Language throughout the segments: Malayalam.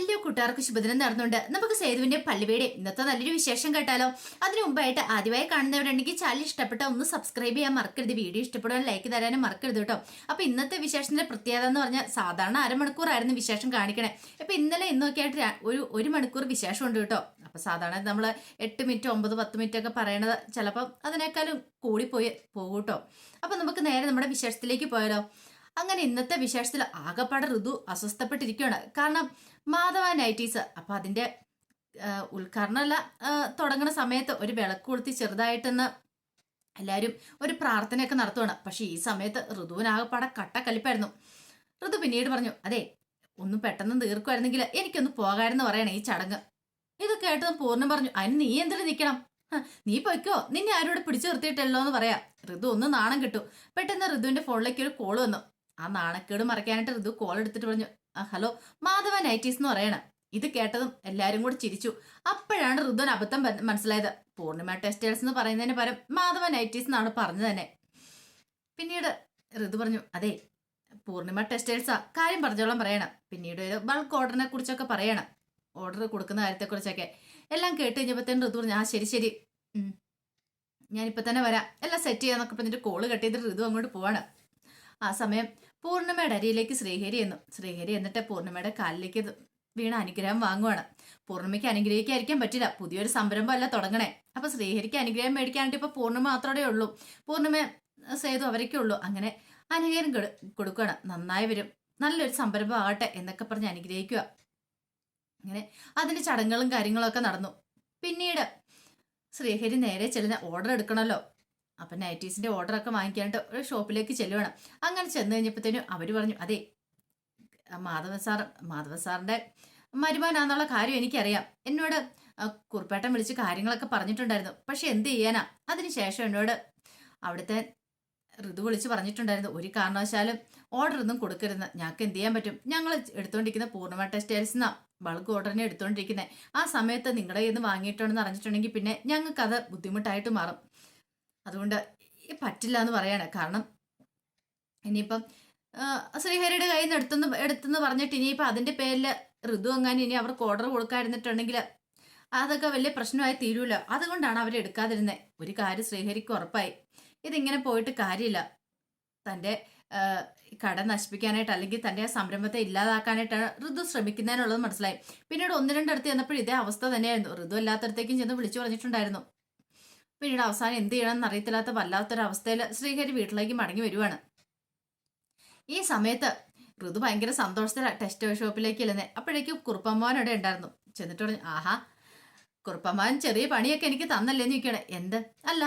എല്ലാ കൂട്ടുകാർക്ക് ശുഭദിനം നടന്നുണ്ട് നമുക്ക് സേതുവിന്റെ പള്ളിവേടെ ഇന്നത്തെ നല്ലൊരു വിശേഷം കേട്ടാലോ? അതിനു മുമ്പായിട്ട് ആദ്യമായി കാണുന്നവരുണ്ടെങ്കിൽ ചാനൽ ഇഷ്ടപ്പെട്ട ഒന്ന് സബ്സ്ക്രൈബ് ചെയ്യാൻ മറക്കരുത്. വീഡിയോ ഇഷ്ടപ്പെടാൻ ലൈക്ക് തരാനും മറക്കരുത് കേട്ടോ. അപ്പൊ ഇന്നത്തെ വിശേഷത്തിന്റെ പ്രത്യേകത എന്ന് പറഞ്ഞാൽ സാധാരണ അരമണിക്കൂറായിരുന്നു വിശേഷം കാണിക്കണേ. അപ്പൊ ഇന്നലെ ഇന്നൊക്കെ ആയിട്ട് ഒരു ഒരു മണിക്കൂർ വിശേഷം ഉണ്ട് കേട്ടോ. അപ്പൊ സാധാരണ നമ്മൾ എട്ട് മിനിറ്റ് ഒമ്പത് പത്ത് മിനിറ്റ് ഒക്കെ പറയണത് ചിലപ്പോൾ അതിനേക്കാളും കൂടിപ്പോയി പോകും കേട്ടോ. അപ്പൊ നമുക്ക് നേരെ നമ്മുടെ വിശേഷത്തിലേക്ക് പോയാലോ. അങ്ങനെ ഇന്നത്തെ വിശേഷത്തിൽ ആകപ്പാടെ ഋതു അസ്വസ്ഥപ്പെട്ടിരിക്കുകയാണ്. കാരണം മാധവ നൈറ്റീസ് അപ്പൊ അതിന്റെ ഉദ്ഘാടനമല്ല തുടങ്ങുന്ന സമയത്ത് ഒരു വിളക്ക് കൊളുത്തി ചെറുതായിട്ടൊന്ന് എല്ലാവരും ഒരു പ്രാർത്ഥനയൊക്കെ നടത്തുവാണ്. പക്ഷെ ഈ സമയത്ത് ഋതുവിനാകപ്പാടെ കട്ടക്കലിപ്പായിരുന്നു. ഋതു പിന്നീട് പറഞ്ഞു അതെ ഒന്ന് പെട്ടെന്ന് തീർക്കുമായിരുന്നെങ്കിൽ എനിക്കൊന്ന് പോകാമെന്ന് പറയണേ ഈ ചടങ്ങ്. ഇത് കേട്ടതും പൂർണം പറഞ്ഞു അതിന് നീ എന്തിനു നിൽക്കണം നീ പൊയ്ക്കോ നിന്നെ ആരോട് പിടിച്ചു നിർത്തിയിട്ടല്ലോ എന്ന് പറയാം. ഋതു ഒന്ന് നാണം കിട്ടു. പെട്ടെന്ന് ഋതുവിന്റെ ഫോണിലേക്ക് ഒരു കോൾ വന്നു. ആ നാണക്കേട് മറയ്ക്കാനായിട്ട് ഋതു കോൾ എടുത്തിട്ട് പറഞ്ഞു "ആ, ഹലോ മാധവ ഐറ്റീസ് എന്ന് പറയണ. ഇത് കേട്ടതും എല്ലാരും കൂടി ചിരിച്ചു. അപ്പോഴാണ് ഋതുവിന് അബദ്ധം മനസ്സിലായത്. പൂർണിമ ടെക്സ്റ്റൈൽസ് എന്ന് പറയുന്നതിന് പരം മാധവ ഐറ്റീസ് എന്നാണ് പറഞ്ഞത് തന്നെ. പിന്നീട് ഋതു പറഞ്ഞു അതെ പൂർണിമ ടെക്സ്റ്റൈൽസാ കാര്യം പറഞ്ഞോളം പറയണം. പിന്നീട് ഒരു ബൾക്ക് ഓർഡറിനെ കുറിച്ചൊക്കെ പറയണം. ഓർഡർ കൊടുക്കുന്ന കാര്യത്തെക്കുറിച്ചൊക്കെ എല്ലാം കേട്ട് കഴിഞ്ഞപ്പോഴത്തേന് ഋതു പറഞ്ഞു ആ ശരി ശരി. ഞാനിപ്പോൾ ഞാനിപ്പോ തന്നെ വരാം. എല്ലാം സെറ്റ് ചെയ്യാന്നൊക്കെ പറഞ്ഞിട്ട് കോൾ കട്ട് ചെയ്തിട്ട് ഋതു അങ്ങോട്ട് പോവാണ്. ആ സമയം പൂർണിമയുടെ അരിയിലേക്ക് ശ്രീഹരി എന്നു ശ്രീഹരി എന്നിട്ട് പൂർണിമയുടെ കാലിലേക്ക് വീണ അനുഗ്രഹം വാങ്ങുവാണ്. പൂർണിമയ്ക്ക് അനുഗ്രഹിക്കാതിരിക്കാൻ പറ്റില്ല. പുതിയൊരു സംരംഭം അല്ല തുടങ്ങണേ. അപ്പൊ ശ്രീഹരിക്ക് അനുഗ്രഹം മേടിക്കാനായിട്ട് ഇപ്പൊ പൂർണിമ മാത്രമേ ഉള്ളൂ. പൂർണിമ സേതു അവരൊക്കെ ഉള്ളൂ. അങ്ങനെ അനുഗ്രഹം കൊടു- കൊടുക്കുകയാണ് നന്നായി വരും. നല്ലൊരു സംരംഭം ആകട്ടെ എന്നൊക്കെ പറഞ്ഞ് അനുഗ്രഹിക്കുക. അങ്ങനെ അതിന്റെ ചടങ്ങുകളും കാര്യങ്ങളും ഒക്കെ നടന്നു. പിന്നീട് ശ്രീഹരി നേരെ ചെല്ലുന്ന ഓർഡർ എടുക്കണമല്ലോ. അപ്പൊ നൈറ്റീസിന്റെ ഓർഡർ ഒക്കെ വാങ്ങിക്കാനായിട്ട് ഒരു ഷോപ്പിലേക്ക് ചെല്ലുവാണ്. അങ്ങനെ ചെന്ന് കഴിഞ്ഞപ്പോഴത്തേനും അവർ പറഞ്ഞു അതെ മാധവ സാർ മാധവ സാറിന്റെ മരുമാനാന്നുള്ള കാര്യം എനിക്കറിയാം. എന്നോട് കുറുപ്പേട്ടൻ വിളിച്ച് കാര്യങ്ങളൊക്കെ പറഞ്ഞിട്ടുണ്ടായിരുന്നു. പക്ഷെ എന്ത് ചെയ്യാനാ? അതിനുശേഷം എന്നോട് അവിടുത്തെ ഋതു വിളിച്ച് പറഞ്ഞിട്ടുണ്ടായിരുന്നു. ഒരു കാരണവശാലും ഓർഡർ ഒന്നും കൊടുക്കരുത് ഞങ്ങൾക്ക് എന്ത് ചെയ്യാൻ പറ്റും? ഞങ്ങൾ എടുത്തുകൊണ്ടിരിക്കുന്ന പൂർണമ ടെക്സ്റ്റൈൽസ് എന്നാ ബൾക്ക് ഓർഡറിനെ എടുത്തുകൊണ്ടിരിക്കുന്നത് ആ സമയത്ത് നിങ്ങളുടെ നിന്ന് വാങ്ങിയിട്ടുണ്ടെന്ന് അറിഞ്ഞിട്ടുണ്ടെങ്കിൽ പിന്നെ ഞങ്ങൾക്കത് ബുദ്ധിമുട്ടായിട്ട് മാറും. അതുകൊണ്ട് പറ്റില്ല എന്ന് പറയാണ്. കാരണം ഇനിയിപ്പം ശ്രീഹരിയുടെ കയ്യിൽ നിന്ന് എടുത്തെന്ന് എടുത്തെന്ന് പറഞ്ഞിട്ട് ഇനിയിപ്പോൾ അതിന്റെ പേരിൽ ഋതു എങ്ങാനും ഇനി അവർക്ക് ഓർഡർ കൊടുക്കാതിരുന്നിട്ടുണ്ടെങ്കിൽ അതൊക്കെ വലിയ പ്രശ്നമായി തീരൂല? അതുകൊണ്ടാണ് അവർ എടുക്കാതിരുന്നത് ഒരു കാര്യം ശ്രീഹരിക്ക് ഉറപ്പായി. ഇതിങ്ങനെ പോയിട്ട് കാര്യമില്ല. തന്റെ കട നശിപ്പിക്കാനായിട്ട് അല്ലെങ്കിൽ തന്റെ ആ സംരംഭത്തെ ഇല്ലാതാക്കാനായിട്ടാണ് ഋതു ശ്രമിക്കുന്നതിനുള്ളത് മനസ്സിലായി. പിന്നീട് ഒന്ന് രണ്ടിടത്ത് ചെന്നപ്പോൾ ഇതേ അവസ്ഥ തന്നെയായിരുന്നു. ഋതു എല്ലാത്തടത്തേക്കും ചെന്ന് വിളിച്ചു പറഞ്ഞിട്ടുണ്ടായിരുന്നു. പിന്നീട് അവസാനം എന്ത് ചെയ്യണമെന്ന് അറിയത്തില്ലാത്ത വല്ലാത്തൊരവസ്ഥയിൽ ശ്രീഹരി വീട്ടിലേക്ക് മടങ്ങി വരുവാണ്. ഈ സമയത്ത് ഋതു ഭയങ്കര സന്തോഷത്തിലാണ് ടെക്സ്റ്റൈൽ ഷോപ്പിലേക്ക് ഇല്ലെന്നേ അപ്പോഴേക്കും കുറുപ്പമ്മാൻ അവിടെ ഉണ്ടായിരുന്നു. ചെന്നിട്ട് പറഞ്ഞു ആഹാ കുറുപ്പമ്മാൻ ചെറിയ പണിയൊക്കെ എനിക്ക് തന്നല്ലേ തന്നല്ലേന്ന് ചോദിക്കണേ എന്ത്? അല്ല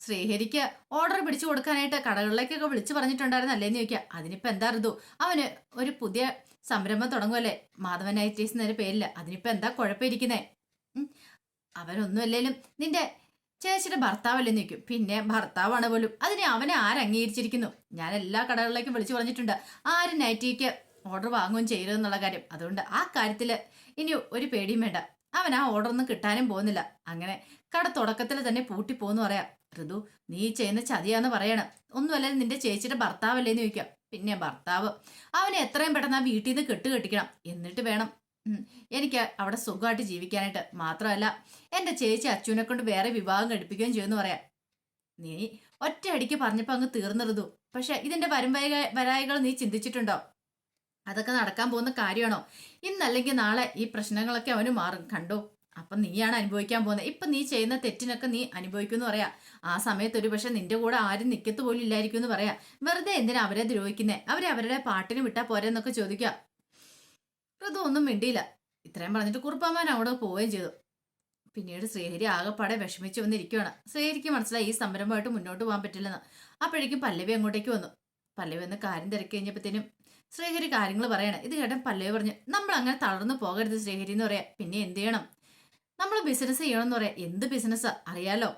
ശ്രീഹരിക്ക് ഓർഡർ പിടിച്ചു കൊടുക്കാനായിട്ട് കടകളിലേക്കൊക്കെ വിളിച്ചു പറഞ്ഞിട്ടുണ്ടായിരുന്നല്ലേ എന്ന് ചോദിക്കുക. അതിനിപ്പോ എന്താ ഋതു? അവന് ഒരു പുതിയ സംരംഭം തുടങ്ങുമല്ലേ മാധവൻ ഐറ്റീസ് എന്നൊരു പേരില്ല അതിനിപ്പോ എന്താ കുഴപ്പമിരിക്കുന്നേ? അവനൊന്നുമല്ലേലും നിന്റെ ചേച്ചിയുടെ ഭർത്താവല്ലേ നിൽക്കും പിന്നെ ഭർത്താവാണ് പോലും. അതിനെ അവനെ ആരംഗീകരിച്ചിരിക്കുന്നു ഞാൻ എല്ലാ കടകളിലേക്കും വിളിച്ചു പറഞ്ഞിട്ടുണ്ട്. ആരും നൈറ്റിക്ക് ഓർഡർ വാങ്ങുകയും ചെയ്യരുതെന്നുള്ള കാര്യം. അതുകൊണ്ട് ആ കാര്യത്തിൽ ഇനി ഒരു പേടിയും വേണ്ട. അവൻ ആ ഓർഡർ ഒന്നും കിട്ടാനും പോകുന്നില്ല. അങ്ങനെ കട തുടക്കത്തിൽ തന്നെ പൂട്ടി പോകുന്നു പറയാം. ഋതു നീ ചെയ്യുന്ന ചതിയാന്ന് പറയണം. ഒന്നുമല്ല നിന്റെ ചേച്ചിയുടെ ഭർത്താവല്ലേന്ന് ചോദിക്കാം. പിന്നെ ഭർത്താവ് അവനെ എത്രയും പെട്ടെന്ന് ആ വീട്ടിൽ നിന്ന് കെട്ട് കെട്ടിക്കണം എന്നിട്ട് വേണം എനിക്ക് അവിടെ സുഖമായിട്ട് ജീവിക്കാനായിട്ട് മാത്രമല്ല എന്റെ ചേച്ചി അച്ഛനെ കൊണ്ട് വേറെ വിവാഹം കഴിപ്പിക്കുകയും ചെയ്യുമെന്ന് പറയാം. നീ ഒറ്റയടിക്ക് പറഞ്ഞപ്പോൾ അങ്ങ് തീർന്നിരുന്നു. പക്ഷെ ഇതിന്റെ വരുംവയ വരായികൾ നീ ചിന്തിച്ചിട്ടുണ്ടോ? അതൊക്കെ നടക്കാൻ പോകുന്ന കാര്യമാണോ? ഇന്നല്ലെങ്കിൽ നാളെ ഈ പ്രശ്നങ്ങളൊക്കെ അവന് മാറും. കണ്ടോ? അപ്പൊ നീയാണ് അനുഭവിക്കാൻ പോകുന്നത് ഇപ്പൊ നീ ചെയ്യുന്ന തെറ്റിനൊക്കെ നീ അനുഭവിക്കുമെന്ന് പറയാ. ആ സമയത്ത് ഒരു പക്ഷെ നിന്റെ കൂടെ ആരും നിക്കത്ത് പോലും ഇല്ലായിരിക്കും എന്ന് പറയാ. വെറുതെ എന്തിനാ അവരെ ദ്രോഹിക്കുന്നേ? അവരെ അവരുടെ പാട്ടിന് വിട്ടാ പോരെന്നൊക്കെ ചോദിക്കുക. ഋതു ഒന്നും മിണ്ടിയില്ല. ഇത്രയും പറഞ്ഞിട്ട് കുറുപ്പമ്മാൻ അവിടെ പോവുകയും ചെയ്തു. പിന്നീട് ശ്രീഹരി ആകെപ്പാടെ വിഷമിച്ചു വന്നിരിക്കുകയാണ് ശ്രീഹരിക്ക് മനസ്സിലായി ഈ സംരംഭമായിട്ട് മുന്നോട്ട് പോകാൻ പറ്റില്ലെന്ന്. അപ്പോഴേക്കും പല്ലവി അങ്ങോട്ടേക്ക് വന്നു. പല്ലവി വന്ന് കാര്യം തിരക്കി കഴിഞ്ഞപ്പോഴത്തേനും ശ്രീഹരി കാര്യങ്ങൾ പറയണം. ഇത് കേട്ടൻ പല്ലവി പറഞ്ഞു നമ്മൾ അങ്ങനെ തളർന്നു പോകരുത് ശ്രീഹരി എന്ന് പറയാം. പിന്നെ എന്ത് ചെയ്യണം? നമ്മൾ ബിസിനസ് ചെയ്യണം എന്ന് പറയാം. എന്ത് ബിസിനസ് അറിയാലോ.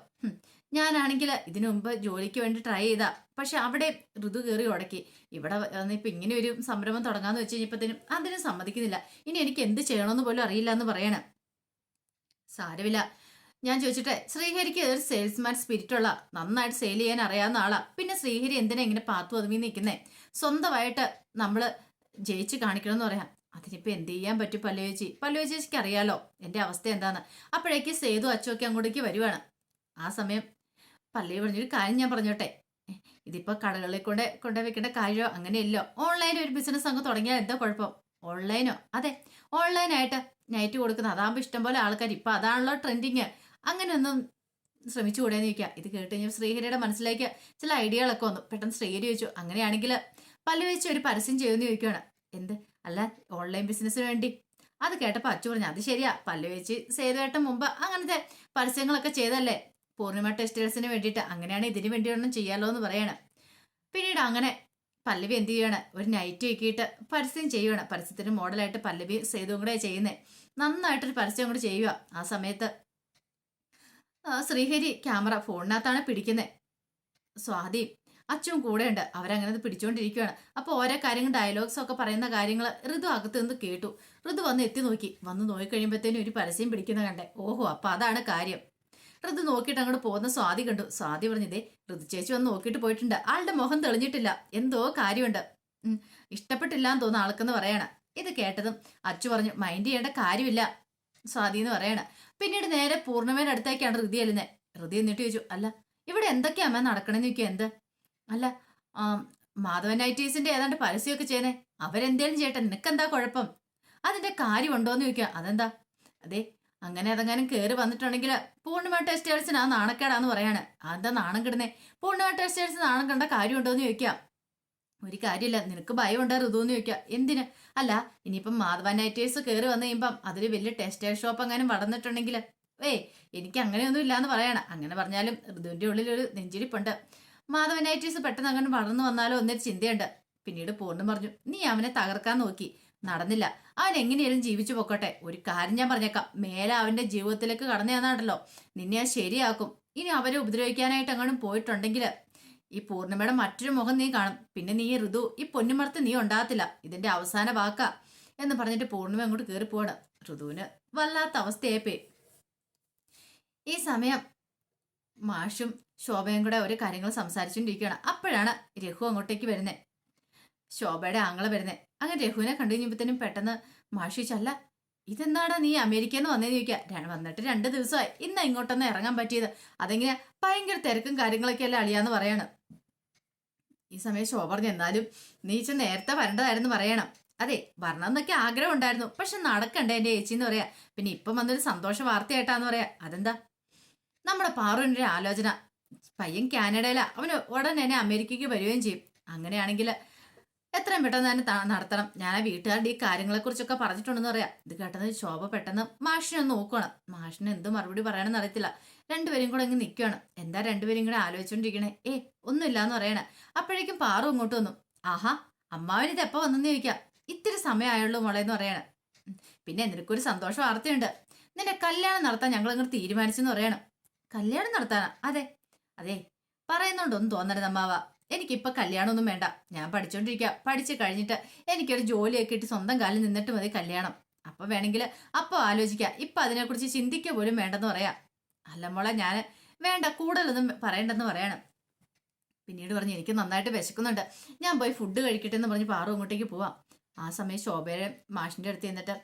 ഞാനാണെങ്കിൽ ഇതിനു മുമ്പ് ജോലിക്ക് വേണ്ടി ട്രൈ ചെയ്താ. പക്ഷെ അവിടെ ഋതു കയറി ഉടക്കി. ഇവിടെ ഇപ്പം ഇങ്ങനെ ഒരു സംരംഭം തുടങ്ങാന്ന് വെച്ച് കഴിഞ്ഞപ്പോഴത്തേനും അതിന് സമ്മതിക്കുന്നില്ല. ഇനി എനിക്ക് എന്ത് ചെയ്യണമെന്ന് പോലും അറിയില്ല എന്ന് പറയണം. സാരമില്ല. ഞാൻ ചോദിച്ചിട്ട് ശ്രീഹരിക്ക് ഒരു സെയിൽസ്മാൻ സ്പിരിറ്റ് ഉള്ള നന്നായിട്ട് സെയിൽ ചെയ്യാൻ അറിയാവുന്ന ആളാ. പിന്നെ ശ്രീഹരി എന്തിനാ ഇങ്ങനെ പാത്തു ഒതുങ്ങി നിൽക്കുന്നേ? സ്വന്തമായിട്ട് നമ്മൾ ജയിച്ച് കാണിക്കണം എന്ന് പറയാം. അതിനിപ്പോൾ എന്ത് ചെയ്യാൻ പറ്റും പല്ലുവേച്ചി പല്ലുവേച്ചിക്ക് അറിയാലോ എന്റെ അവസ്ഥ എന്താന്ന്. അപ്പോഴേക്ക് സേതു അച്ചോക്ക് അങ്ങോട്ടേക്ക് വരുവാണ്. ആ സമയം പല്ലി പറഞ്ഞൊരു കാര്യം ഞാൻ പറഞ്ഞോട്ടെ. ഇതിപ്പോ കടകളിൽ കൊണ്ട് കൊണ്ടു വെക്കേണ്ട കാര്യമോ അങ്ങനെയല്ല. ഓൺലൈൻ ഒരു ബിസിനസ് അങ്ങ് തുടങ്ങിയാൽ എന്താ കുഴപ്പം? ഓൺലൈനോ അതെ ഓൺലൈനായിട്ട് നൈറ്റ് കൊടുക്കുന്ന അതാകുമ്പോൾ ഇഷ്ടംപോലെ ആൾക്കാർ ഇപ്പൊ അതാണല്ലോ ട്രെൻഡിങ് അങ്ങനെയൊന്നും കൂടെ നിൽക്കുക ഇത് കേട്ട് കഴിഞ്ഞാൽ ശ്രീഹരിയുടെ മനസ്സിലേക്ക് ചില ഐഡിയകളൊക്കെ വന്നു. പെട്ടെന്ന് ശ്രീഹരി ചോദിച്ചു അങ്ങനെയാണെങ്കിൽ പല്ലു വെച്ച് ഒരു പരസ്യം ചെയ്യുമെന്ന് ചോദിക്കുകയാണ് എന്ത്? അല്ല ഓൺലൈൻ ബിസിനസ്സിന് വേണ്ടി. അത് കേട്ടപ്പോൾ അച്ചു പറഞ്ഞു അത് ശരിയാ. പല്ലു വെച്ച് സേതുവേട്ടൻ മുമ്പ് അങ്ങനത്തെ പരസ്യങ്ങളൊക്കെ ചെയ്തല്ലേ? പൂർണിമ ടെക്സ്റ്റൈൽസിന് വേണ്ടിയിട്ട് അങ്ങനെയാണ് ഇതിന് വേണ്ടി ഒന്നും ചെയ്യാലോ എന്ന് പറയണം. പിന്നീട് അങ്ങനെ പല്ലവി എന്ത് ചെയ്യാണ്? ഒരു നൈറ്റ് ആക്കിയിട്ട് പരസ്യം ചെയ്യുകയാണ് പരസ്യത്തിന് മോഡലായിട്ട് പല്ലവി സേതുവും കൂടെ ചെയ്യുന്നത് നന്നായിട്ടൊരു പരസ്യം കൂടെ ചെയ്യുക ആ സമയത്ത് ശ്രീഹരി ക്യാമറ ഫോണിനകത്താണ് പിടിക്കുന്നത് സ്വാതി അച്ഛൻ കൂടെ ഉണ്ട്. അവരങ്ങനെ അത് പിടിച്ചുകൊണ്ടിരിക്കുകയാണ് അപ്പോൾ ഓരോ കാര്യങ്ങൾ ഡയലോഗ്സ് ഒക്കെ പറയുന്ന കാര്യങ്ങൾ ഋതു അകത്ത് നിന്ന് കേട്ടു. ഋതു വന്ന് എത്തി നോക്കി. വന്ന് നോക്കിക്കഴിയുമ്പോഴത്തേനും ഒരു പരസ്യം പിടിക്കുന്ന കണ്ടേ. ഓഹോ അപ്പോൾ അതാണ് കാര്യം. ഋതു നോക്കിയിട്ട് അങ്ങോട്ട് പോകുന്ന സ്വാതി കണ്ടു. സ്വാതി പറഞ്ഞതേ ഋതു ചേച്ചി വന്ന് നോക്കിയിട്ട് പോയിട്ടുണ്ട്. ആളുടെ മുഖം തെളിഞ്ഞിട്ടില്ല. എന്തോ കാര്യമുണ്ട്. ഇഷ്ടപ്പെട്ടില്ല എന്ന് തോന്നുന്ന ആൾക്കെന്ന് പറയണ. ഇത് കേട്ടതും അച്ചു പറഞ്ഞു മൈൻഡ് ചെയ്യേണ്ട കാര്യമില്ല സ്വാതി എന്ന് പറയണ. പിന്നീട് നേരെ പൂർണിമയുടെ അടുത്തേക്കാണ് ഋതി ചെല്ലുന്നത് ഋതി എന്നിട്ട് ചോദിച്ചു അല്ല ഇവിടെ എന്തൊക്കെയാ അമ്മ നടക്കണമെന്ന് ചോദിക്കുക എന്ത്? അല്ല മാധവൻ എസിന്റെ ഏതാണ്ട് പരസ്യമൊക്കെ ചെയ്യുന്നേ. അവരെന്തേലും ചെയ്യട്ടെ നിനക്കെന്താ കുഴപ്പം? അതിന്റെ കാര്യമുണ്ടോന്ന് ചോദിക്കുക അതെന്താ? അതെ അങ്ങനെ അതെങ്ങാനും കയറി വന്നിട്ടുണ്ടെങ്കിൽ പൂർണിമ ടെക്സ്റ്റൈൽസിന് ആ നാണക്കേടാന്ന് പറയാണ്. അതെന്താ നാണം കിടന്നേ? പൂർണിമ ടെക്സ്റ്റൈൽസ് നാണം കണ്ട കാര്യമുണ്ടോന്ന് ചോദിക്കാം. ഒരു കാര്യമില്ല നിനക്ക് ഭയം ഭയമുണ്ടോ ഋതുന്ന് ചോദിക്കുക എന്തിന്? അല്ല ഇനിയിപ്പം മാധവ നൈറ്റേഴ്സ് കയറി വന്നു കഴിയുമ്പം അതൊരു വലിയ ടെക്സ്റ്റൈൽ ഷോപ്പ് എങ്ങാനും വളർന്നിട്ടുണ്ടെങ്കിൽ ഏയ് എനിക്ക് അങ്ങനെയൊന്നും ഇല്ലാന്ന് പറയണം. അങ്ങനെ പറഞ്ഞാലും ഋതുവിന്റെ ഉള്ളിൽ ഒരു നെഞ്ചിരിപ്പുണ്ട്. മാധവ നൈറ്റേഴ്സ് പെട്ടെന്ന് അങ്ങനെ വളർന്നു വന്നാലോ എന്നൊരു ചിന്തയുണ്ട്. പിന്നീട് പൂർണം പറഞ്ഞു നീ അവനെ തകർക്കാൻ നോക്കി. നടന്നില്ല. അവൻ എങ്ങനെയാലും ജീവിച്ചു പൊക്കോട്ടെ. ഒരു കാര്യം ഞാൻ പറഞ്ഞേക്കാം. മേലെ അവന്റെ ജീവിതത്തിലേക്ക് കടന്നു ചെന്നാണല്ലോ നിന്നെ ഞാൻ ശരിയാക്കും. ഇനി അവരെ ഉപദ്രവിക്കാനായിട്ട് അങ്ങോട്ടും പോയിട്ടുണ്ടെങ്കിൽ ഈ പൂർണിമയുടെ മറ്റൊരു മുഖം നീ കാണും. പിന്നെ നീ ഋതു ഈ പൊന്നുമറത്ത് നീ ഉണ്ടാകത്തില്ല. ഇതിന്റെ അവസാന വാക്ക എന്ന് പറഞ്ഞിട്ട് പൂർണിമ അങ്ങോട്ട് കയറി പോവാണ്. ഋതുവിന് വല്ലാത്ത അവസ്ഥയായിപ്പേ ഈ സമയം മാഷും ശോഭയും കൂടെ ഒരു കാര്യങ്ങൾ സംസാരിച്ചുകൊണ്ടിരിക്കുകയാണ്. അപ്പോഴാണ് രഘു അങ്ങോട്ടേക്ക് വരുന്നത് ശോഭയുടെ ആങ്ങളെ വരുന്നത് അങ്ങനെ രഘുവിനെ കണ്ടു കഴിഞ്ഞപ്പോഴത്തേനും പെട്ടെന്ന് മാഷിച്ചല്ല ചല്ല ഇതെന്താണ് നീ അമേരിക്കയിൽ നിന്ന് വന്നേന്ന് ചോദിക്കുക വന്നിട്ട് രണ്ട് ദിവസമായി. ഇന്ന് ഇങ്ങോട്ടൊന്ന് ഇറങ്ങാൻ പറ്റിയത്. അതെങ്ങനെ ഭയങ്കര തിരക്കും കാര്യങ്ങളൊക്കെ അല്ലേ അളിയാന്ന് പറയാണ്. ഈ സമയം ശോഭ പറഞ്ഞു എന്നാലും നീ ഇച്ച നേരത്തെ വരേണ്ടതായിരുന്നു പറയണം. അതെ വരണം എന്നൊക്കെ ആഗ്രഹം ഉണ്ടായിരുന്നു പക്ഷെ നടക്കണ്ടേ എന്റെ ചേച്ചി എന്ന് പറയാ. പിന്നെ ഇപ്പം വന്നൊരു സന്തോഷ വാർത്തയായിട്ടാന്ന് പറയാ. അതെന്താ? നമ്മുടെ പാറുവിന്റെ ആലോചന. പയ്യൻ കാനഡയിലാ. അവന് ഉടനെ തന്നെ അമേരിക്കയ്ക്ക് വരികയും ചെയ്യും. അങ്ങനെയാണെങ്കിൽ എത്രയും പെട്ടെന്ന് തന്നെ നടത്തണം. ഞാൻ ആ വീട്ടുകാരുടെ ഈ കാര്യങ്ങളെ കുറിച്ചൊക്കെ പറഞ്ഞിട്ടുണ്ടെന്ന് പറയാം. ഇത് കേട്ടത് ശോഭ പെട്ടെന്ന് മാഷിനെ നോക്കണം മാഷിന് എന്ത് മറുപടി പറയണമെന്ന് അറിയത്തില്ല. രണ്ടുപേരും കൂടെ ഇങ്ങ് നിൽക്കുകയാണ് എന്താ രണ്ടുപേരും കൂടെ ആലോചിച്ചോണ്ടിരിക്കണേ? ഏ ഒന്നുമില്ല എന്ന് പറയണേ. അപ്പോഴേക്കും പാറു ഇങ്ങോട്ട് വന്നു. ആഹാ അമ്മാവൻ ഇത് എപ്പോ വന്നെന്ന് ചോദിക്കാം. ഇത്തിരി സമയമായുള്ളൂ മോളെ എന്ന് പറയണേ. പിന്നെ നിനക്കൊരു സന്തോഷം വാർത്തയുണ്ട്. നിന്റെ കല്യാണം നടത്താൻ ഞങ്ങൾ ഇങ്ങനെ തീരുമാനിച്ചെന്ന് പറയണം. കല്യാണം നടത്താനാ? അതെ. അതെ. പറയുന്നുണ്ടൊന്നും തോന്നരുത് അമ്മാവ. എനിക്കിപ്പോ കല്യാണമൊന്നും വേണ്ട. ഞാൻ പഠിച്ചുകൊണ്ടിരിക്കുക പഠിച്ചു കഴിഞ്ഞിട്ട് എനിക്കൊരു ജോലിയൊക്കെ ഇട്ട് സ്വന്തം കാലിൽ നിന്നിട്ട് മതി കല്യാണം. അപ്പോൾ വേണമെങ്കിൽ അപ്പോൾ ആലോചിക്കാം. ഇപ്പം അതിനെക്കുറിച്ച് ചിന്തിക്കുക പോലും വേണ്ടെന്ന് പറയാം. അല്ല മോളെ ഞാൻ വേണ്ട. കൂടുതലൊന്നും പറയണ്ടെന്ന് പറയാണ്. പിന്നീട് പറഞ്ഞു എനിക്ക് നന്നായിട്ട് വിശക്കുന്നുണ്ട്. ഞാൻ പോയി ഫുഡ് കഴിക്കട്ടെ എന്ന് പറഞ്ഞ് പാറു അങ്ങോട്ടേക്ക് പോവാം. ആ സമയം ശോഭയുടെ മാഷിന്റെ അടുത്ത് ചെന്നിട്ട്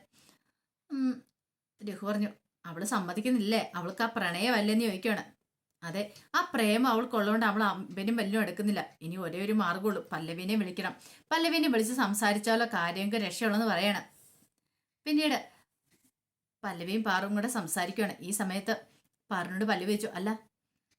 രഘു പറഞ്ഞു അവൾ സമ്മതിക്കുന്നില്ലേ? അവൾക്ക് ആ പ്രണയമല്ലെന്ന് ചോദിക്കുകയാണ് അതെ ആ പ്രേമം അവൾക്കുള്ളതുകൊണ്ട് അവൾ അമ്പനും വല്ലും എടുക്കുന്നില്ല. ഇനി ഒരേ ഒരു മാർഗമുള്ളൂ പല്ലവിനെ വിളിക്കണം. പല്ലവിനെ വിളിച്ച് സംസാരിച്ചാലോ കാര്യങ്ങൾക്ക് രക്ഷയുള്ളെന്ന് പറയണം. പിന്നീട് പല്ലവിയും പാറും കൂടെ സംസാരിക്കുകയാണ് ഈ സമയത്ത് പാറിനോട് പല്ലവി വെച്ചു അല്ല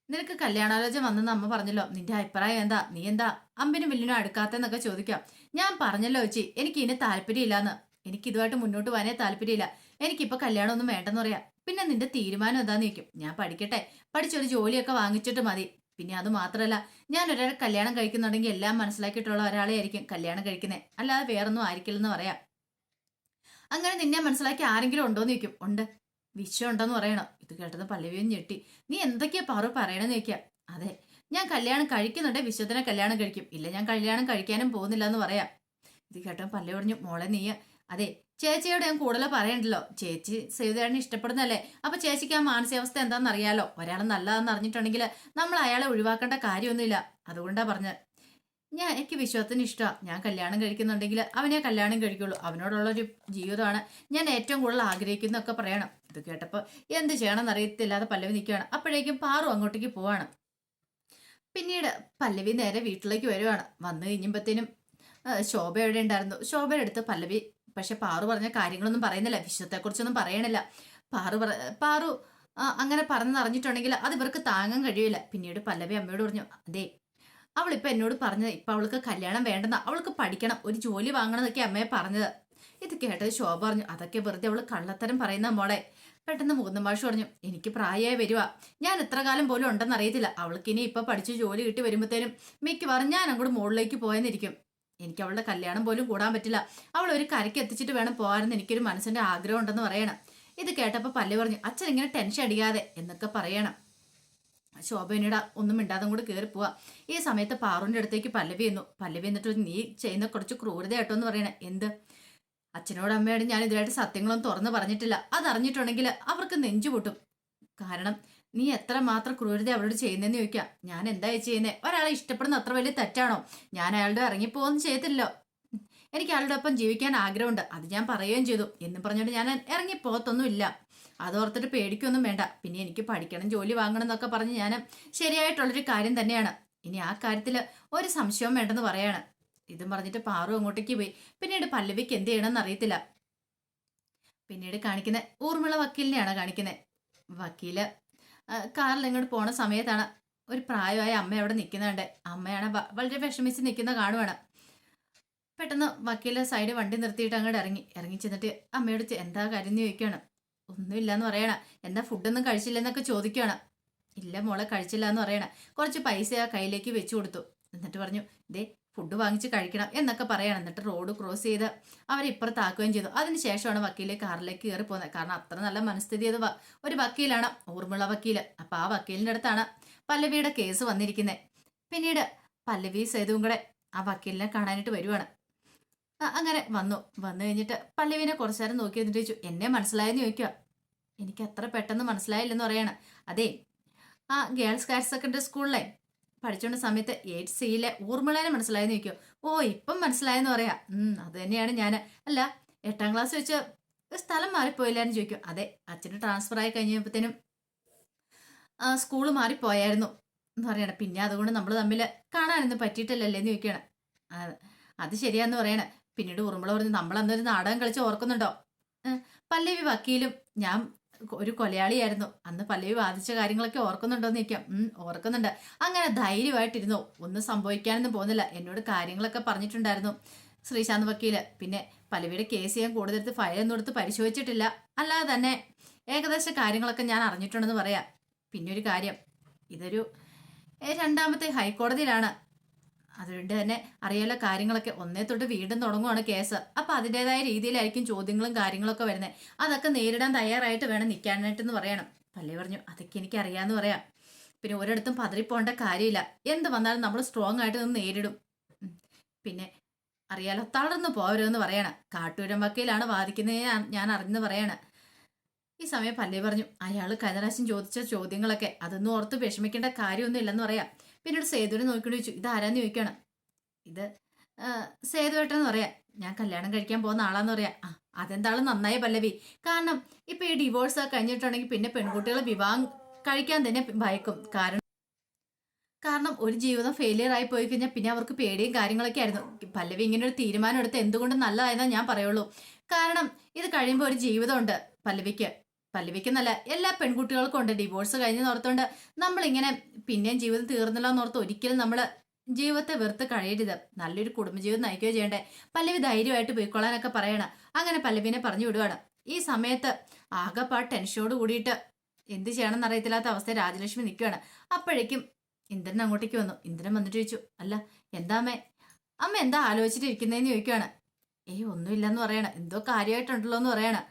നിനക്ക് കല്യാണാലോചന വന്നെന്ന് അമ്മ പറഞ്ഞല്ലോ. നിന്റെ അഭിപ്രായം എന്താ? നീ എന്താ? അമ്പിനും വില്ലിനും അടുക്കാത്തെന്നൊക്കെ ചോദിക്കാം. ഞാൻ പറഞ്ഞല്ലോ ചേച്ചി എനിക്ക് ഇതിന് താല്പര്യമില്ലാന്ന്. എനിക്ക് ഇതുമായിട്ട് മുന്നോട്ട് പോകാനേ താല്പര്യമില്ല. എനിക്കിപ്പോൾ കല്യാണമൊന്നും വേണ്ടെന്ന് പറയാം. പിന്നെ നിന്റെ തീരുമാനം എന്താന്ന് ചോദിക്കും. ഞാൻ പഠിക്കട്ടെ. പഠിച്ചൊരു ജോലിയൊക്കെ വാങ്ങിച്ചിട്ട് മതി. പിന്നെ അത് മാത്രമല്ല ഞാൻ ഒരാളെ കല്യാണം കഴിക്കുന്നുണ്ടെങ്കിൽ എല്ലാം മനസ്സിലാക്കിയിട്ടുള്ള ഒരാളെ ആയിരിക്കും കല്യാണം കഴിക്കുന്നത് അല്ലാതെ വേറൊന്നും ആയിരിക്കില്ലെന്ന് പറയാം. അങ്ങനെ നിന്നെ മനസ്സിലാക്കി ആരെങ്കിലും ഉണ്ടോന്ന് ചോദിക്കും. ഉണ്ട്. വിശ്വം ഉണ്ടെന്ന് പറയണം. ഇത് കേട്ടത് പല്ലവിയും ഞെട്ടി. നീ എന്തൊക്കെയാ പറ പറയണെന്ന് ചോദിക്കാം. അതെ ഞാൻ കല്യാണം കഴിക്കുന്നുണ്ട് വിശ്വത്തിനെ കല്യാണം കഴിക്കും. ഇല്ല ഞാൻ കല്യാണം കഴിക്കാനും പോകുന്നില്ല എന്ന് പറയാം. ഇത് കേട്ടോ പല്ലവി പറഞ്ഞു മോളെ നീ അതെ ചേച്ചിയോട് ഞാൻ കൂടുതൽ പറയണ്ടല്ലോ. ചേച്ചി സേതുവേട്ടനെ ഇഷ്ടപ്പെടുന്നല്ലേ അപ്പൊ ചേച്ചിക്ക് ആ മാനസികാവസ്ഥ എന്താണെന്ന് അറിയാലോ ഒരാൾ നല്ലതാണെന്ന് അറിഞ്ഞിട്ടുണ്ടെങ്കിൽ നമ്മൾ അയാളെ ഒഴിവാക്കേണ്ട കാര്യമൊന്നുമില്ല. അതുകൊണ്ടാ പറഞ്ഞത് ഞാൻ എനിക്ക് വിശ്വത്തിന് ഇഷ്ടമാണ് ഞാൻ കല്യാണം കഴിക്കുന്നുണ്ടെങ്കിൽ അവനെ കല്യാണം കഴിക്കുള്ളൂ. അവനോടുള്ള ഒരു ജീവിതമാണ് ഞാൻ ഏറ്റവും കൂടുതൽ ആഗ്രഹിക്കുന്നൊക്കെ പറയണം. ഇത് കേട്ടപ്പോൾ എന്ത് ചെയ്യണമെന്ന് അറിയത്തില്ലാതെ പല്ലവി നിൽക്കുകയാണ് അപ്പോഴേക്കും പാറു അങ്ങോട്ടേക്ക് പോവാണ്. പിന്നീട് പല്ലവി നേരെ വീട്ടിലേക്ക് വരുവാണ്. വന്നു കഴിഞ്ഞപ്പോഴത്തേനും ശോഭ എവിടെ ഉണ്ടായിരുന്നു ശോഭയുടെ അടുത്ത് പല്ലവി പക്ഷെ പാറു പറഞ്ഞ കാര്യങ്ങളൊന്നും പറയുന്നില്ല വിശ്വത്തെക്കുറിച്ചൊന്നും പറയണില്ല. പാറു പറ പാറു അങ്ങനെ പറഞ്ഞറിഞ്ഞിട്ടുണ്ടെങ്കിൽ അത് ഇവർക്ക് താങ്ങാൻ കഴിയില്ല. പിന്നീട് പല്ലവി അമ്മയോട് പറഞ്ഞു അതെ അവളിപ്പോൾ എന്നോട് പറഞ്ഞത് ഇപ്പം അവൾക്ക് കല്യാണം വേണ്ടെന്ന അവൾക്ക് പഠിക്കണം ഒരു ജോലി വാങ്ങണം എന്നൊക്കെ അമ്മയെ പറഞ്ഞത്. ഇത് കേട്ടത് ശോഭ പറഞ്ഞു അതൊക്കെ വെറുതെ അവൾ കള്ളത്തരം പറയുന്ന മോളെ. പെട്ടെന്ന് മുകുന്ദ മാഷ് പറഞ്ഞു എനിക്ക് പ്രായമായി വരുക ഞാൻ എത്ര കാലം പോലും ഉണ്ടെന്ന് അറിയത്തില്ല. അവൾക്ക് ഇനി ഇപ്പൊ പഠിച്ച് ജോലി കിട്ടി വരുമ്പോഴത്തേനും മിക്കവാറും ഞാൻ അങ്ങോട്ട് മുകളിലേക്ക് പോയെന്നിരിക്കും. എനിക്ക് അവളുടെ കല്യാണം പോലും കൂടാൻ പറ്റില്ല. അവൾ ഒരു കരയ്ക്ക് എത്തിച്ചിട്ട് വേണം പോകാനെന്ന് എനിക്കൊരു മനസ്സിന്റെ ആഗ്രഹം ഉണ്ടെന്ന് പറയണം. ഇത് കേട്ടപ്പോൾ പല്ലു പറഞ്ഞു അച്ഛൻ ഇങ്ങനെ ടെൻഷൻ അടിക്കാതെ എന്നൊക്കെ പറയണം. ശോഭനയുടെ ഒന്നും മിണ്ടാതെ കൂടെ കയറി പോവാ. ഈ സമയത്ത് പാറുവിന്റെ അടുത്തേക്ക് പല്ലവി എന്നു. പല്ലവി എന്നിട്ട് നീ ചെയ്യുന്ന കുറച്ച് ക്രൂരത കേട്ടോ എന്ന് പറയണേ. എന്ത്? അച്ഛനോടും അമ്മയോടും ഞാൻ ഇതിലായിട്ട് സത്യങ്ങളൊന്നും തുറന്നു പറഞ്ഞിട്ടില്ല. അതറിഞ്ഞിട്ടുണ്ടെങ്കിൽ അവർക്ക് നെഞ്ചു പൊട്ടും. കാരണം നീ എത്ര മാത്രം ക്രൂരത അവരോട് ചെയ്യുന്നതെന്ന് ചോദിക്കാം. ഞാൻ എന്തായി ചെയ്യുന്നത് ഒരാളെ ഇഷ്ടപ്പെടുന്ന അത്ര വലിയ തെറ്റാണോ? ഞാൻ അയാളുടെ ഇറങ്ങിപ്പോന്നും ചെയ്തില്ലോ എനിക്ക് അയാളുടെ ഒപ്പം ജീവിക്കാൻ ആഗ്രഹമുണ്ട്. അത് ഞാൻ പറയുകയും ചെയ്തു. എന്ന് പറഞ്ഞുകൊണ്ട് ഞാൻ ഇറങ്ങിപ്പോത്തൊന്നുമില്ല അതോർത്തിട്ട് പേടിക്കൊന്നും വേണ്ട. പിന്നെ എനിക്ക് പഠിക്കണം ജോലി വാങ്ങണം എന്നൊക്കെ പറഞ്ഞ് ഞാൻ ശരിയായിട്ടുള്ളൊരു കാര്യം തന്നെയാണ്. ഇനി ആ കാര്യത്തിൽ ഒരു സംശയവും വേണ്ടെന്ന് പറയാണ്. ഇതും പറഞ്ഞിട്ട് പാറു അങ്ങോട്ടേക്ക് പോയി. പിന്നീട് പല്ലവിക്ക് എന്ത് ചെയ്യണമെന്ന് അറിയത്തില്ല. പിന്നീട് കാണിക്കുന്ന ഊർമിള വക്കീലിനെയാണ് കാണിക്കുന്നത്. വക്കീൽ കാറിൽ ഇങ്ങോട്ട് പോണ സമയത്താണ് ഒരു പ്രായമായ അമ്മ അവിടെ നിൽക്കുന്നുണ്ട്. അമ്മയാണ് വളരെ വിഷമിച്ച് നിൽക്കുന്ന കാണുവാണ്. പെട്ടെന്ന് വക്കീലെ സൈഡ് വണ്ടി നിർത്തിയിട്ട് അങ്ങോട്ട് ഇറങ്ങി. ഇറങ്ങി ചെന്നിട്ട് അമ്മയോട് എന്താ കാര്യം എന്ന് ചോദിക്കുകയാണ്. ഒന്നുമില്ലാന്ന് പറയണ. എന്താ ഫുഡൊന്നും കഴിച്ചില്ലെന്നൊക്കെ ചോദിക്കുകയാണ്. ഇല്ല മോളെ കഴിച്ചില്ല എന്ന് പറയണ. കുറച്ച് പൈസ ആ കയ്യിലേക്ക് വെച്ചു കൊടുത്തു. എന്നിട്ട് പറഞ്ഞു ദേ ഫുഡ് വാങ്ങിച്ച് കഴിക്കണം എന്നൊക്കെ പറയണം. എന്നിട്ട് റോഡ് ക്രോസ് ചെയ്ത് അവരെ ഇപ്പുറത്താക്കുകയും ചെയ്തു. അതിനുശേഷമാണ് വക്കീൽ കാറിലേക്ക് കയറി പോകുന്നത്. കാരണം അത്ര നല്ല മനസ്ഥിതി അത് ഒരു വക്കീലാണ് ഊർമിള വക്കീൽ. അപ്പോൾ ആ വക്കീലിന്റെ അടുത്താണ് പല്ലവിയുടെ കേസ് വന്നിരിക്കുന്നത്. പിന്നീട് പല്ലവി സേതുവും കൂടെ ആ വക്കീലിനെ കാണാനായിട്ട് വരുവാണ്. അങ്ങനെ വന്നു. വന്നു കഴിഞ്ഞിട്ട് പല്ലവിനെ കുറച്ചു നേരം നോക്കി എന്നിട്ട് ചോദിച്ചു എന്നെ മനസ്സിലായെന്ന് ചോദിക്കുക എനിക്ക് അത്ര പെട്ടെന്ന് മനസ്സിലായില്ലെന്ന് പറയാണ്. അതെ. ആ ഗേൾസ് ഹയർ സെക്കൻഡറി സ്കൂളിലെ പഠിച്ചുകൊണ്ട സമയത്ത് എയ്റ്റ് സിയിലെ ഊർമിളേനെ മനസ്സിലായെന്ന് ചോദിക്കോ. ഓ ഇപ്പം മനസ്സിലായെന്ന് പറയാ. അത് തന്നെയാണ് ഞാൻ അല്ല എട്ടാം ക്ലാസ് വെച്ച് സ്ഥലം മാറിപ്പോയില്ലാന്ന് ചോദിക്കും. അതെ അച്ഛന് ട്രാൻസ്ഫർ ആയി കഴിഞ്ഞപ്പോഴത്തേനും സ്കൂൾ മാറിപ്പോയായിരുന്നു എന്ന് പറയണ. പിന്നെ അതുകൊണ്ട് നമ്മൾ തമ്മിൽ കാണാനൊന്നും പറ്റിയിട്ടില്ലല്ലേ എന്ന് ചോദിക്കുകയാണ് അത് ശരിയാന്ന് പറയണ. പിന്നീട് ഉറുമ്പള പറഞ്ഞു നമ്മൾ അന്നൊരു നാടകം കളിച്ച് ഓർക്കുന്നുണ്ടോ? പല്ലവി വക്കീലും ഞാൻ ഒരു കൊലയാളിയായിരുന്നു. അന്ന് പല്ലവി വാദിച്ച കാര്യങ്ങളൊക്കെ ഓർക്കുന്നുണ്ടോന്ന് നിൽക്കാം ഓർക്കുന്നുണ്ട്. അങ്ങനെ ധൈര്യമായിട്ടിരുന്നു. ഒന്നും സംഭവിക്കാനൊന്നും പോകുന്നില്ല. എന്നോട് കാര്യങ്ങളൊക്കെ പറഞ്ഞിട്ടുണ്ടായിരുന്നു ശ്രീശാന്ത് വക്കീൽ. പിന്നെ പലവിയുടെ കേസ് ചെയ്യാൻ കൂടുതലെടുത്ത് ഫയലൊന്നും എടുത്ത് പരിശോധിച്ചിട്ടില്ല. അല്ലാതെ തന്നെ ഏകദേശം കാര്യങ്ങളൊക്കെ ഞാൻ അറിഞ്ഞിട്ടുണ്ടെന്ന് പറയാം. പിന്നെ ഒരു കാര്യം. ഇതൊരു രണ്ടാമത്തെ ഹൈക്കോടതിയിലാണ്. അതുകൊണ്ട് തന്നെ അറിയാലോ കാര്യങ്ങളൊക്കെ. ഒന്നേ തൊട്ട് വീണ്ടും തുടങ്ങുവാണ് കേസ്. അപ്പൊ അതിന്റെതായ രീതിയിലായിരിക്കും ചോദ്യങ്ങളും കാര്യങ്ങളൊക്കെ വരുന്നത് അതൊക്കെ നേരിടാൻ തയ്യാറായിട്ട് വേണം നിൽക്കാനായിട്ടെന്ന് പറയണം. പള്ളി പറഞ്ഞു അതൊക്കെ എനിക്ക് അറിയാന്ന് പറയാം. പിന്നെ ഒരിടത്തും പതറിപ്പോണ്ട കാര്യമില്ല. എന്ത് വന്നാലും നമ്മൾ സ്ട്രോങ് ആയിട്ട് നിന്ന് നേരിടും. പിന്നെ അറിയാലോ തളർന്നു പോരുമെന്ന് പറയണം. കാട്ടൂരം വക്കയിലാണ് വാദിക്കുന്നത് ഞാൻ- അറിഞ്ഞു അറിഞ്ഞെന്ന് പറയണം. ഈ സമയം പല്ലി പറഞ്ഞു അയാൾ കഴിഞ്ഞ പ്രാവശ്യം ചോദിച്ച ചോദ്യങ്ങളൊക്കെ അതൊന്നും ഓർത്ത് വിഷമിക്കേണ്ട കാര്യമൊന്നും ഇല്ലെന്ന് പറയാം. പിന്നീട് സേതുവിനെ നോക്കിക്കൊണ്ട് ചോദിച്ചു ഇതാരാന്ന് ചോദിക്കണം ഇത് സേതുവേട്ടെന്ന് പറയാം. ഞാൻ കല്യാണം കഴിക്കാൻ പോകുന്ന ആളാന്ന് പറയാം. ആ അതെന്താളും നന്നായി പല്ലവി. കാരണം ഇപ്പൊ ഈ ഡിവോഴ്സ് ഒക്കെ കഴിഞ്ഞിട്ടുണ്ടെങ്കിൽ പിന്നെ പെൺകുട്ടികളെ വിവാഹം കഴിക്കാൻ തന്നെ ഭയക്കും. കാരണം കാരണം ഒരു ജീവിതം ഫെയിലിയർ ആയി പോയി കഴിഞ്ഞാൽ പിന്നെ അവർക്ക് പേടിയും കാര്യങ്ങളൊക്കെ ആയിരുന്നു. പല്ലവി ഇങ്ങനെ ഒരു തീരുമാനം എടുത്ത് എന്തുകൊണ്ട് നല്ലതായെന്നാ ഞാൻ പറയുള്ളൂ. കാരണം ഇത് കഴിയുമ്പോൾ ഒരു ജീവിതമുണ്ട് പല്ലവിക്ക്. പല്ലവിക്ക് നല്ല എല്ലാ പെൺകുട്ടികൾക്കും ഉണ്ട്. ഡിവോഴ്സ് കഴിഞ്ഞ് ഓർത്തുകൊണ്ട് നമ്മളിങ്ങനെ പിന്നെയും ജീവിതം തീർന്നല്ലോ എന്നോർത്ത് ഒരിക്കലും നമ്മൾ ജീവിതത്തെ വെറുത്ത് കഴിയരുത് നല്ലൊരു കുടുംബജീവിതം നയിക്കുകയോ ചെയ്യണ്ടേ? പല്ലവി ധൈര്യമായിട്ട് പോയിക്കൊള്ളാനൊക്കെ പറയണം. അങ്ങനെ പല്ലവിനെ പറഞ്ഞു വിടുവാണ്. ഈ സമയത്ത് ആകെപ്പാ ടെൻഷനോട് കൂടിയിട്ട് എന്ത് ചെയ്യണം എന്നറിയത്തില്ലാത്ത അവസ്ഥ രാജലക്ഷ്മി നിൽക്കുകയാണ്. അപ്പോഴേക്കും ഇന്ദ്രൻ അങ്ങോട്ടേക്ക് വന്നു. ഇന്ദ്രൻ വന്നിട്ട് ചോദിച്ചു അല്ല എന്താ അമ്മേ? അമ്മ എന്താ ആലോചിച്ചിട്ടിരിക്കുന്നതെന്ന് ചോദിക്കുകയാണ്. ഏയ് ഒന്നുമില്ലെന്ന് പറയണം. എന്തോ കാര്യമായിട്ടുണ്ടല്ലോ എന്ന് പറയണം.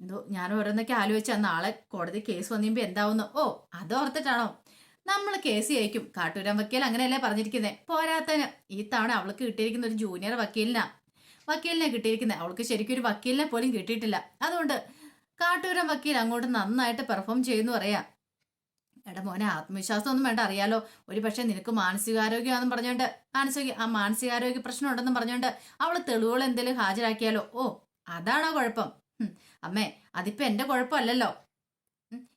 എന്തോ ഞാൻ ഓരോന്നൊക്കെ ആലോചിച്ച നാളെ കോടതി കേസ് വന്നിമ്പോ എന്താവുന്നു? ഓ അത് ഓർത്തിട്ടാണോ? നമ്മൾ കേസ് ജയിക്കും കാട്ടൂരം വക്കീൽ അങ്ങനെയല്ലേ പറഞ്ഞിരിക്കുന്നത് പോരാത്തന് ഈ തവണ അവൾക്ക് കിട്ടിയിരിക്കുന്ന ഒരു ജൂനിയർ വക്കീലിനാ. വക്കീലിനെ കിട്ടിയിരിക്കുന്നത് അവൾക്ക് ശരിക്കും ഒരു വക്കീലിനെ പോലും കിട്ടിയിട്ടില്ല. അതുകൊണ്ട് കാട്ടൂരം വക്കീൽ അങ്ങോട്ട് നന്നായിട്ട് പെർഫോം ചെയ്യുന്നു പറയാം. എടാ മോനെ ആത്മവിശ്വാസം ഒന്നും വേണ്ട അറിയാലോ. ഒരു പക്ഷേ നിനക്ക് മാനസികാരോഗ്യമാണെന്ന് പറഞ്ഞുകൊണ്ട് മാനസിക ആ മാനസികാരോഗ്യ പ്രശ്നം ഉണ്ടെന്ന് പറഞ്ഞുകൊണ്ട് അവൾ തെളിവുകൾ എന്തെങ്കിലും ഹാജരാക്കിയാലോ? ഓ അതാണോ കുഴപ്പം? അമ്മേ അതിപ്പോ എന്റെ കുഴപ്പമല്ലല്ലോ.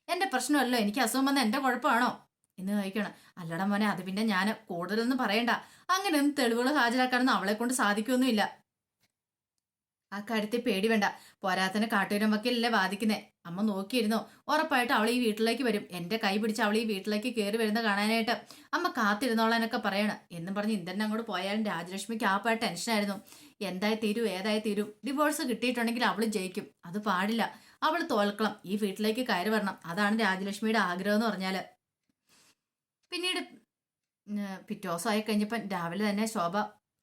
എന്റെ പ്രശ്നമല്ലോ എനിക്ക് അസുഖം വന്ന എന്റെ കുഴപ്പമാണോ? എന്ന് ചോദിക്കണം. അല്ലടം മോനെ അത് പിന്നെ ഞാൻ കൂടുതലൊന്നും പറയണ്ട. അങ്ങനെയൊന്നും തെളിവുകൾ ഹാജരാക്കാനൊന്നും അവളെ കൊണ്ട് സാധിക്കൊന്നുമില്ല ആ കാര്യത്തിൽ പേടി വേണ്ട. പോരാത്തന്നെ കാട്ടൂരം അല്ലേ ബാധിക്കുന്നേ അമ്മ നോക്കിയിരുന്നു? ഉറപ്പായിട്ട് അവൾ ഈ വീട്ടിലേക്ക് വരും. എന്റെ കൈ പിടിച്ച് അവൾ ഈ വീട്ടിലേക്ക് കയറി വരുന്ന കാണാനായിട്ട്. അമ്മ കാത്തിരുന്നോളാനൊക്കെ പറയണം. എന്നും പറഞ്ഞ് ഇന്ദ്രൻ അങ്ങോട്ട് പോയാലും രാജലക്ഷ്മിക്ക് ആ പോയ ടെൻഷനായിരുന്നു എന്തായി തീരൂ ഏതായി തീരൂ? ഡിവോഴ്സ് കിട്ടിയിട്ടുണ്ടെങ്കിൽ അവൾ ജയിക്കും. അത് പാടില്ല. അവൾ തോൽക്കണം. ഈ വീട്ടിലേക്ക് കയറി വരണം. അതാണ് രാജലക്ഷ്മിയുടെ ആഗ്രഹം എന്ന് പറഞ്ഞാൽ. പിന്നീട് പിറ്റോസായി കഴിഞ്ഞപ്പം രാവിലെ തന്നെ ശോഭ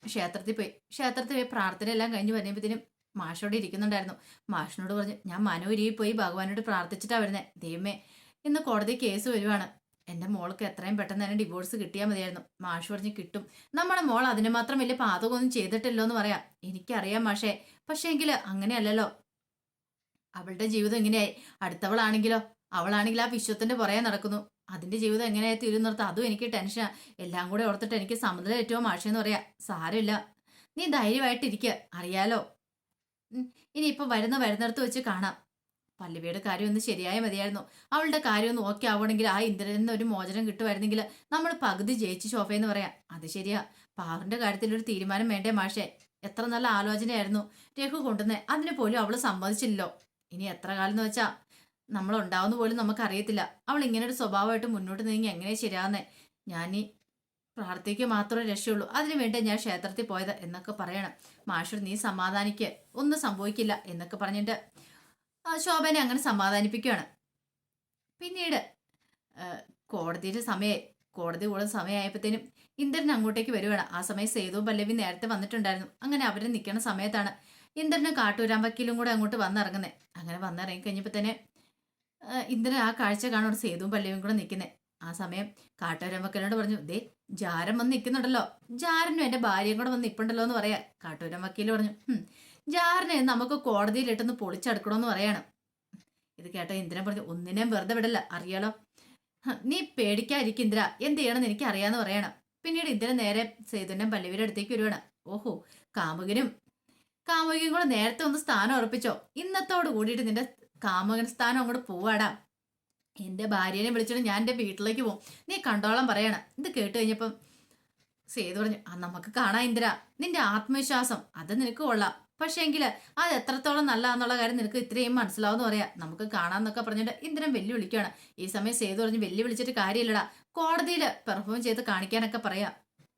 ക്ഷേത്രത്തിൽ പോയി. ക്ഷേത്രത്തിൽ പോയി പ്രാർത്ഥന എല്ലാം കഴിഞ്ഞ് വരുമ്പോഴത്തേനും മാഷോടെ ഇരിക്കുന്നുണ്ടായിരുന്നു. മാഷിനോട് പറഞ്ഞു ഞാൻ മനോരിയിൽ പോയി ഭഗവാനോട് പ്രാർത്ഥിച്ചിട്ടാ വരുന്നത് ദൈവമേ ഇന്ന് കോടതി കേസ് വരുവാണ്. എന്റെ മോൾക്ക് എത്രയും പെട്ടെന്ന് തന്നെ ഡിവോഴ്സ് കിട്ടിയാൽ മതിയായിരുന്നു. മാഷ് പറഞ്ഞ് കിട്ടും. നമ്മുടെ മോൾ അതിന് മാത്രം വലിയ പാതകമൊന്നും ചെയ്തിട്ടില്ലോ എന്ന് പറയാം. എനിക്കറിയാം മാഷേ. പക്ഷേ എങ്കിൽ അങ്ങനെയല്ലല്ലോ. അവളുടെ ജീവിതം ഇങ്ങനെയായി. അടുത്തവളാണെങ്കിലോ? അവളാണെങ്കിൽ ആ വിശ്വത്തിന്റെ പുറകെ നടക്കുന്നു. അതിന്റെ ജീവിതം എങ്ങനെയായി തീരുന്നിടത്ത് അതും എനിക്ക് ടെൻഷനാ. എല്ലാം കൂടെ ഓർത്തിട്ട് എനിക്ക് സമുദ്രം ഏറ്റവും മാഷെന്ന് പറയാ. സാരമില്ല. നീ ധൈര്യമായിട്ടിരിക്കുക അറിയാലോ? ഉം, ഇനിയിപ്പോ വരുന്ന വരുന്നിടത്ത് വെച്ച് കാണാം. പല്ലവിയുടെ കാര്യം ഒന്ന് ശരിയായ മതിയായിരുന്നു. അവളുടെ കാര്യം ഒന്ന് ഓക്കെ ആവണമെങ്കിൽ ആ ഇന്ദ്രനിൽ ഒരു മോചനം കിട്ടുമായിരുന്നെങ്കിൽ നമ്മൾ പകുതി ജയിച്ച് ശോഭയെന്ന് പറയാം. അത് ശരിയാ. പാറിന്റെ കാര്യത്തിൽ ഒരു തീരുമാനം വേണ്ടേ മാഷേ? എത്ര നല്ല ആലോചനയായിരുന്നു രഘു കൊണ്ടുവന്നേ. അതിന് പോലും അവൾ സമ്മതിച്ചില്ലല്ലോ. ഇനി എത്ര കാലം എന്ന് വെച്ചാ? നമ്മൾ ഉണ്ടാവുന്ന പോലും നമുക്കറിയത്തില്ല. അവൾ ഇങ്ങനെ ഒരു സ്വഭാവമായിട്ട് മുന്നോട്ട് നീങ്ങി എങ്ങനെ ശരിയാവുന്നേ? ഞാൻ പ്രാർത്ഥിക്കുക മാത്രമേ രക്ഷയുള്ളൂ. അതിനു വേണ്ടി ഞാൻ ക്ഷേത്രത്തിൽ പോയത് എന്നൊക്കെ പറയണം. മാഷർ നീ സമാധാനിക്ക്. ഒന്നും സംഭവിക്കില്ല എന്നൊക്കെ പറഞ്ഞിട്ട് ശോഭനെ അങ്ങനെ സമാധാനിപ്പിക്കുകയാണ്. പിന്നീട് കോടതിയുടെ സമയ കോടതി കൂടുന്ന സമയമായപ്പോഴത്തേനും ഇന്ദ്രൻ അങ്ങോട്ടേക്ക് വരുവാണ്. ആ സമയം സേതു പല്ലവി നേരത്തെ വന്നിട്ടുണ്ടായിരുന്നു. അങ്ങനെ അവർ നിൽക്കുന്ന സമയത്താണ് ഇന്ദ്രനും കാട്ടൂരാൻ വക്കീലും കൂടെ അങ്ങോട്ട് വന്നിറങ്ങുന്നത് അങ്ങനെ വന്നിറങ്ങി കഴിഞ്ഞപ്പോൾ തന്നെ ഇന്ദ്രൻ ആ കാഴ്ച കാണും സേതുവും പല്ലവിയും കൂടെ നിൽക്കുന്നത് ആ സമയം കാട്ടൂരമ്മക്കനോട് പറഞ്ഞു ദേ ജാരം വന്ന് നിൽക്കുന്നുണ്ടല്ലോ. ജാരനും എന്റെ ഭാര്യയും കൂടെ വന്ന് നിൽപ്പുണ്ടല്ലോ എന്ന് പറയാ വക്കീൽ പറഞ്ഞു "ഹും, ജാരനെ നമുക്ക് കോടതിയിലിട്ടൊന്ന് പൊളിച്ചടുക്കണമെന്ന് പറയാണ്. ഇത് കേട്ട ഇന്ദ്രൻ പറഞ്ഞു ഒന്നിനെയും വെറുതെ വിടല്ല അറിയാലോ? നീ പേടിക്കാതിരിക്കും ഇന്ദ്ര എന്ത് ചെയ്യണമെന്ന് എനിക്ക് അറിയാന്ന് പറയണം. പിന്നീട് ഇന്ദ്രൻ നേരെ സേതുവിന്റെ പല്ലവിയുടെ അടുത്തേക്ക് വരുവാണ്. ഓഹോ കാമുകനും കാമുകനും കൂടെ നേരത്തെ ഒന്ന് സ്ഥാനം ഉറപ്പിച്ചോ. ഇന്നത്തോട് കൂടിയിട്ട് നിന്റെ കാമുകൻ സ്ഥാനം അങ്ങോട്ട് പോവാടാ. എന്റെ ഭാര്യനെ വിളിച്ചിട്ട് ഞാൻ എന്റെ വീട്ടിലേക്ക് പോകും. നീ കണ്ടോളം പറയണം. ഇത് കേട്ട് കഴിഞ്ഞപ്പം സേതു പറഞ്ഞു ആ നമുക്ക് കാണാം ഇന്ദിര. നിന്റെ ആത്മവിശ്വാസം അത് നിനക്ക് കൊള്ളാം. പക്ഷേ എങ്കിൽ അത് എത്രത്തോളം നല്ലതാന്നുള്ള കാര്യം നിനക്ക് ഇത്രയും മനസ്സിലാവുമെന്ന് പറയാ. നമുക്ക് കാണാമെന്നൊക്കെ പറഞ്ഞിട്ട് ഇന്ദ്രൻ വെല്ലുവിളിക്കുകയാണ്. ഈ സമയം സേതു പറഞ്ഞ് വെല്ലുവിളിച്ചിട്ട് കാര്യമില്ലടാ. കോടതിയിൽ പെർഫോം ചെയ്ത് കാണിക്കാനൊക്കെ പറയാം.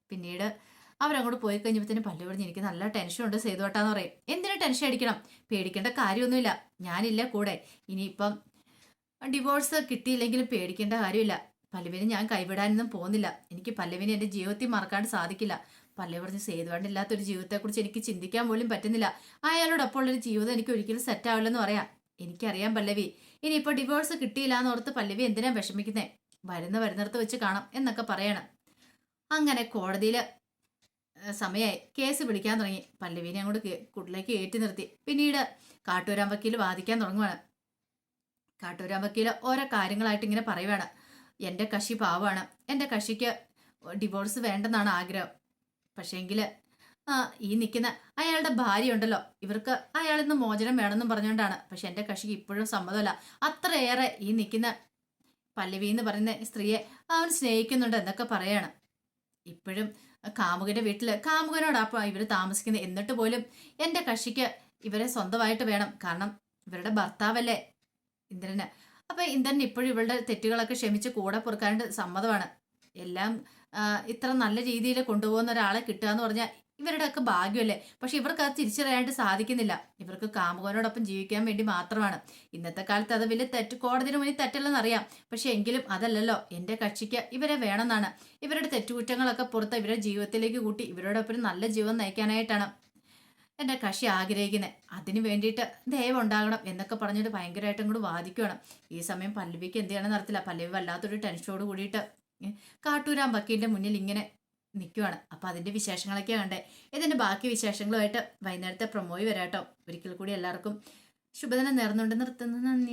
പിന്നീട് അവരങ്ങോട്ട് പോയി കഴിഞ്ഞപ്പോഴത്തേന് പല്ലു പറഞ്ഞ് എനിക്ക് നല്ല ടെൻഷൻ ഉണ്ട് സേതുവട്ടാന്ന് പറയും. എന്തിനാ ടെൻഷൻ അടിക്കണം? പേടിക്കേണ്ട കാര്യമൊന്നുമില്ല. ഞാനില്ല കൂടെ. ഇനിയിപ്പം ഡിവോഴ്സ് കിട്ടിയില്ലെങ്കിലും പേടിക്കേണ്ട കാര്യമില്ല. പല്ലവിനെ ഞാൻ കൈവിടാനൊന്നും പോകുന്നില്ല. എനിക്ക് പല്ലവിനെ എന്റെ ജീവിതത്തിൽ മറക്കാൻ സാധിക്കില്ല. പല്ലവി പറഞ്ഞ് സേതുവാണ്ടില്ലാത്തൊരു ജീവിതത്തെക്കുറിച്ച് എനിക്ക് ചിന്തിക്കാൻ പോലും പറ്റുന്നില്ല. അയാളോടൊപ്പം ഉള്ളൊരു ജീവിതം എനിക്ക് ഒരിക്കലും സെറ്റ് ആവില്ലെന്ന് പറയാം. എനിക്കറിയാം പല്ലവി. ഇനിയിപ്പോൾ ഡിവോഴ്സ് കിട്ടിയില്ല എന്ന് ഓർത്ത് പല്ലവി എന്തിനാ വിഷമിക്കുന്നേ? വരുന്ന വരുന്നിടത്ത് വെച്ച് കാണാം എന്നൊക്കെ പറയണം. അങ്ങനെ കോടതിയിൽ സമയമായി കേസ് പിടിക്കാൻ തുടങ്ങി. പല്ലവിനെ അങ്ങോട്ട് കൂട്ടിലേക്ക് ഏറ്റി നിർത്തി. പിന്നീട് കാട്ടൂരാൻ വക്കീൽ വാദിക്കാൻ തുടങ്ങുവാണ്. കാട്ടൂരാൻ വക്കീൽ ഓരോ കാര്യങ്ങളായിട്ട് ഇങ്ങനെ പറയുവാണ്. എന്റെ കക്ഷി പാവാണ് എന്റെ കക്ഷിക്ക് ഡിവോഴ്സ് വേണ്ടെന്നാണ് ആഗ്രഹം. പക്ഷേങ്കിൽ ഈ നിൽക്കുന്ന അയാളുടെ ഭാര്യ ഉണ്ടല്ലോ. ഇവർക്ക് അയാളിൽ മോചനം വേണമെന്നും പറഞ്ഞുകൊണ്ടാണ്. പക്ഷെ എന്റെ കക്ഷിക്ക് ഇപ്പോഴും സമ്മതമല്ല. അത്രയേറെ ഈ നിൽക്കുന്ന പല്ലവി എന്ന് പറയുന്ന സ്ത്രീയെ അവൻ സ്നേഹിക്കുന്നുണ്ട് എന്നൊക്കെ പറയാണ്. ഇപ്പോഴും കാമുകന്റെ വീട്ടിൽ കാമുകനോടാ ഇവർ താമസിക്കുന്നത് എന്നിട്ട് പോലും എന്റെ കക്ഷിക്ക് ഇവരെ സ്വന്തമായിട്ട് വേണം. കാരണം ഇവരുടെ ഭർത്താവല്ലേ? ഇന്ദ്രന്. അപ്പൊ ഇന്ദ്രൻ ഇപ്പോഴും ഇവളുടെ തെറ്റുകളൊക്കെ ക്ഷമിച്ച് കൂടെ പൊറുക്കാണ്ട് സമ്മതമാണ്. എല്ലാം ഇത്ര നല്ല രീതിയിൽ കൊണ്ടുപോകുന്ന ഒരാളെ കിട്ടുക എന്ന് പറഞ്ഞാൽ ഇവരുടെ ഒക്കെ ഭാഗ്യമല്ലേ? പക്ഷെ ഇവർക്ക് അത് തിരിച്ചറിയാനായിട്ട് സാധിക്കുന്നില്ല. ഇവർക്ക് കാമുകനോടൊപ്പം ജീവിക്കാൻ വേണ്ടി മാത്രമാണ്. ഇന്നത്തെ കാലത്ത് അത് വലിയ തെറ്റ് കോടതിന് മുന്നിൽ തെറ്റല്ലെന്ന് അറിയാം പക്ഷെ എങ്കിലും അതല്ലല്ലോ. എന്റെ കക്ഷിക്ക് ഇവരെ വേണമെന്നാണ്. ഇവരുടെ തെറ്റുകുറ്റങ്ങളൊക്കെ പുറത്ത് ഇവരുടെ ജീവിതത്തിലേക്ക് കൂട്ടി ഇവരോടൊപ്പം നല്ല ജീവൻ നയിക്കാനായിട്ടാണ്. എന്റെ കക്ഷി ആഗ്രഹിക്കുന്നത് അതിന് വേണ്ടിയിട്ട് ദയവുണ്ടാകണം എന്നൊക്കെ പറഞ്ഞിട്ട് ഭയങ്കരമായിട്ടും കൂടി വാദിക്കുകയാണ് ഈ സമയം പല്ലവിക്ക് എന്ത് ചെയ്യണമെന്ന് അറിയത്തില്ല. പല്ലവി വല്ലാത്തൊരു ടെൻഷനോട് കൂടിയിട്ട് കാട്ടൂരാൻ വക്കീലിന്റെ മുന്നിൽ ഇങ്ങനെ നിൽക്കുവാണ് അപ്പം അതിന്റെ വിശേഷങ്ങളൊക്കെ കണ്ടേ. ഇതിന്റെ ബാക്കി വിശേഷങ്ങളുമായിട്ട് വൈകുന്നേരത്തെ പ്രൊമോയി വരാട്ടോ. ഒരിക്കൽ കൂടി എല്ലാവർക്കും ശുഭദിനം നേർന്നുകൊണ്ട് നിർത്തുന്നു. നന്ദി.